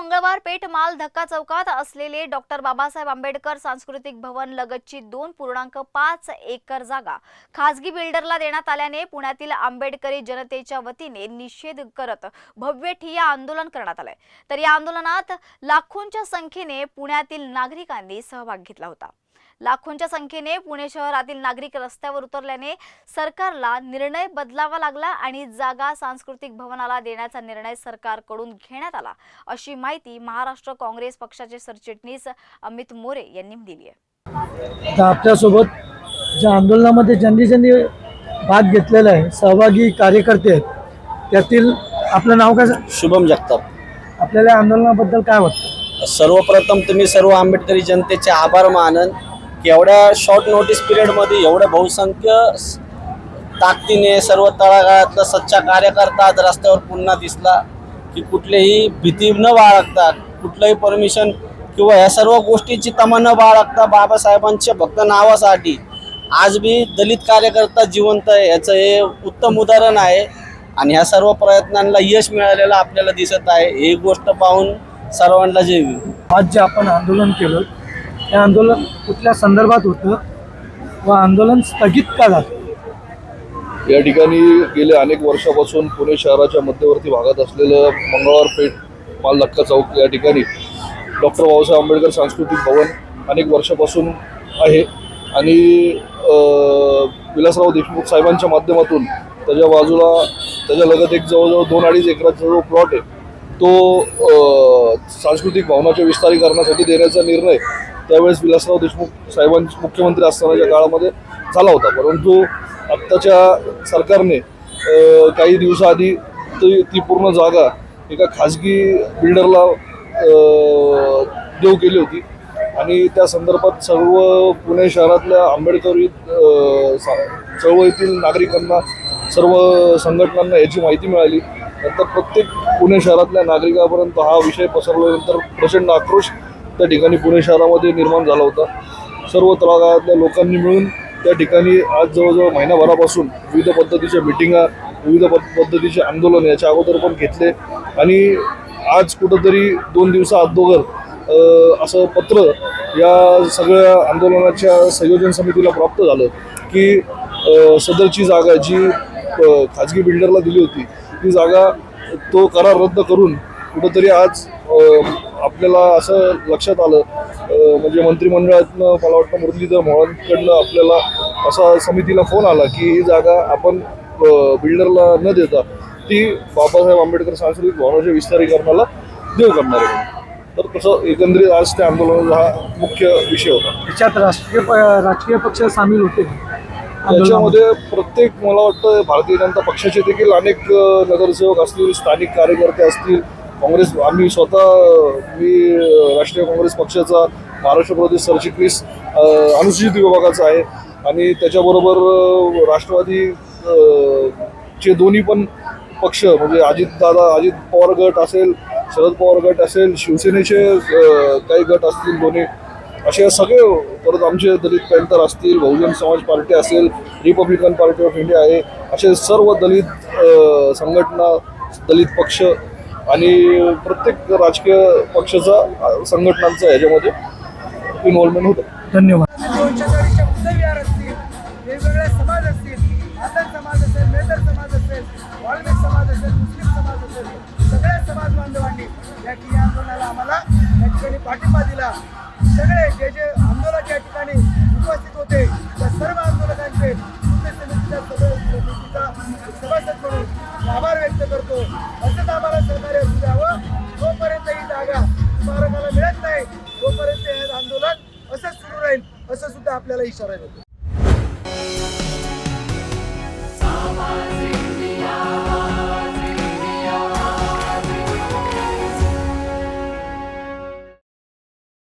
मंगळवार पेठ माल धक्का चौकात असलेले डॉक्टर बाबासाहेब आंबेडकर सांस्कृतिक भवन लगतची दोन पूर्णांक पाच एकर जागा खासगी बिल्डरला देण्यात आल्याने पुण्यातील आंबेडकरी जनतेच्या वतीने निषेध करत भव्य ठिय्या आंदोलन करण्यात आलंय. तर या आंदोलनात लाखोंच्या संख्येने पुण्यातील नागरिकांनी सहभाग घेतला होता. लाखोंच्या संख्येने पुणे शहरातील नागरिक रस्त्यावर उतरल्याने सरकारला निर्णय बदलावा लागला आणि जागा सांस्कृतिक भवनाला देण्याचा निर्णय सरकारकडून घेण्यात आला. अशी माहिती महाराष्ट्र काँग्रेस पक्षाचे सरचिटणीस अमित मोरे यांनी दिली आहे. आता आपल्यासोबत ज्या आंदोलनामध्ये ज्यांनी ज्यांनी भाग घेतलेला आहे सहभागी कार्यकर्ते आहेत त्यातील आपलं नाव काय? शुभम जगताप. आपल्याला आंदोलनाबद्दल काय वाटतं? सर्वप्रथम तुम्ही सर्व आंबेडकरी जनतेचे आभार मानन की एवढ्या शॉर्ट नोटीस पिरियडमध्ये एवढं बहुसंख्य ताकदीने सर्व तळागाळातला सच्चा कार्यकर्ता आज रस्त्यावर पुन्हा दिसला की कुठलेही भीती न बाळगता कुठलंही परमिशन किंवा ह्या सर्व गोष्टीची तमा न बाळगता बाबासाहेबांच्या भक्त नावासाठी आज बी दलित कार्यकर्ता जिवंत आहे याचं हे उत्तम उदाहरण आहे. आणि ह्या सर्व प्रयत्नांना यश मिळालेलं आपल्याला दिसत आहे. ही गोष्ट पाहून सर्वांना जे आज जे आपण आंदोलन केलं हे आंदोलन कुठल्या संदर्भात होतं व आंदोलन स्थगित का झालं? या ठिकाणी गेल्या अनेक वर्षापासून पुणे शहराच्या मध्यवर्ती भागात असलेलं मंगळवार पेठ मालधक्का चौक या ठिकाणी डॉक्टर बाबासाहेब आंबेडकर सांस्कृतिक भवन अनेक वर्षापासून आहे. आणि विलासराव देशमुख साहेबांच्या माध्यमातून त्याच्या बाजूला त्याच्या लगत एक जवळजवळ दोन अडीच एकराचा जो प्लॉट आहे तो सांस्कृतिक भवनाच्या विस्तारीकरणासाठी देण्याचा निर्णय त्यावेळेस विलासराव देशमुख साहेबांचे मुख्यमंत्री असतानाच्या काळामध्ये झाला होता. परंतु आत्ताच्या सरकारने काही दिवसाआधी ती ती पूर्ण जागा एका खाजगी बिल्डरला देऊ केली होती. आणि त्या संदर्भात सर्व पुणे शहरातल्या आंबेडकरी चळवळीतील नागरिकांना सर्व संघटनांना याची माहिती मिळाली. नंतर प्रत्येक पुणे शहरातल्या नागरिकापर्यंत हा विषय पसरल्यानंतर प्रचंड आक्रोश त्या ठिकाणी पुणे शहरामध्ये निर्माण झाला होता. सर्व तळागाळातल्या लोकांनी मिळून त्या ठिकाणी आज जवळजवळ महिनाभरापासून विविध पद्धतीच्या मिटिंगा विविध पद्धतीचे आंदोलन याच्या अगोदर पण घेतले. आणि आज कुठंतरी दोन दिवसा अगोदर असं पत्र या सगळ्या आंदोलनाच्या संयोजन समितीला प्राप्त झालं की सदरची जागा जी खाजगी बिल्डरला दिली होती ती जागा तो करार रद्द करून कुठंतरी आज आपल्याला असं लक्षात आलं म्हणजे मंत्रिमंडळातनं मला वाटतं मुरलीधर मोहनकडनं आपल्याला असा समितीला फोन आला की ही जागा आपण बिल्डरला न देता ती बाबासाहेब आंबेडकर सांस्कृतिक भवनाच्या विस्तारीकरणाला देऊ करणार आहे तर तसं एकंदरीत आज त्या आंदोलनाचा हा मुख्य विषय होता त्याच्यात राष्ट्रीय प- राजकीय पक्ष सामील होते. त्याच्यामध्ये प्रत्येक मला वाटतं भारतीय जनता पक्षाचे देखील अनेक नगरसेवक असतील स्थानिक कार्यकर्ते असतील काँग्रेस आम्ही स्वतः मी राष्ट्रीय काँग्रेस पक्षाचा महाराष्ट्र प्रदेश सरचिटणीस अनुसूचित विभागाचा आहे. आणि त्याच्याबरोबर राष्ट्रवादी चे दोन्ही पण पक्ष म्हणजे अजितदादा अजित पवार गट असेल शरद पवार गट असेल शिवसेनेचे काही गट असतील दोन्ही असे सगळे परत आमचे दलित पॅंथर असतील बहुजन समाज पार्टी असेल रिपब्लिकन पार्टी ऑफ इंडिया आहे असे सर्व दलित संघटना दलित पक्ष आणि प्रत्येक राजकीय पक्षाचा संघटनांचा ह्याच्यामध्ये इन्व्हॉल्वमेंट होतं. धन्यवाद. उदयविहार असतील वेगवेगळे समाज असतील आदर समाज असेल मेदर समाज असेल वाल्मिक समाज असेल मुस्लिम समाज असेल सगळ्या समाज बांधवांनी या ठिकाणी आंदोलनाला आम्हाला या ठिकाणी पाठिंबा दिला. सगळे जे जे आंदोलक या ठिकाणी आम्हाला मिळत नाही. तोपर्यंत हे आंदोलन असंच सुरू राहील असं सुद्धा आपल्याला इशारा देतो.